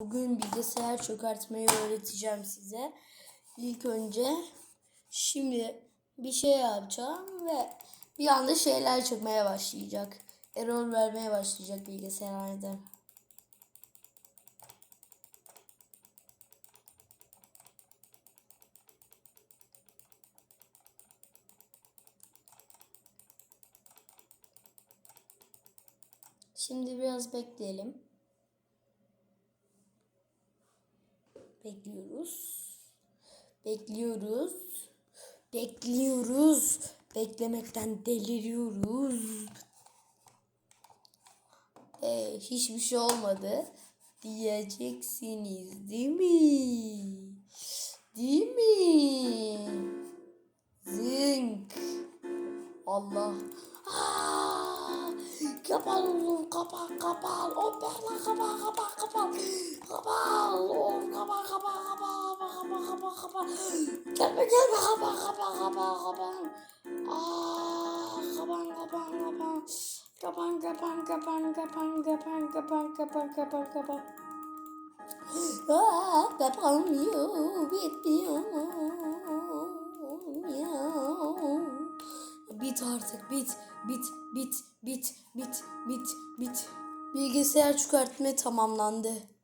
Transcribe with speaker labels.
Speaker 1: Bugün bilgisayar çökertmeyi öğreteceğim size. İlk önce şimdi bir şey yapacağım ve bir anda şeyler çıkmaya başlayacak. Error vermeye başlayacak bilgisayar aniden. Şimdi biraz bekleyelim. Bekliyoruz. Bekliyoruz. Bekliyoruz. Beklemekten deliriyoruz. Ee, hiçbir şey olmadı diyeceksiniz değil mi? Değil mi? Zınk. Allah. Aa, kapan oğlum kapan kapan. Hoppa kapan kapan kapan. Kapan kapan kapan. Gelme gelme kapan kapan kapan kapan. Aa, kapan kapan kapan. Kapan kapan kapan kapan kapan kapan kapan kapan kapan. Aa, kapanmıyor bitmiyor. Bit artık bit bit bit bit bit bit bit. Bilgisayar çıkartma tamamlandı.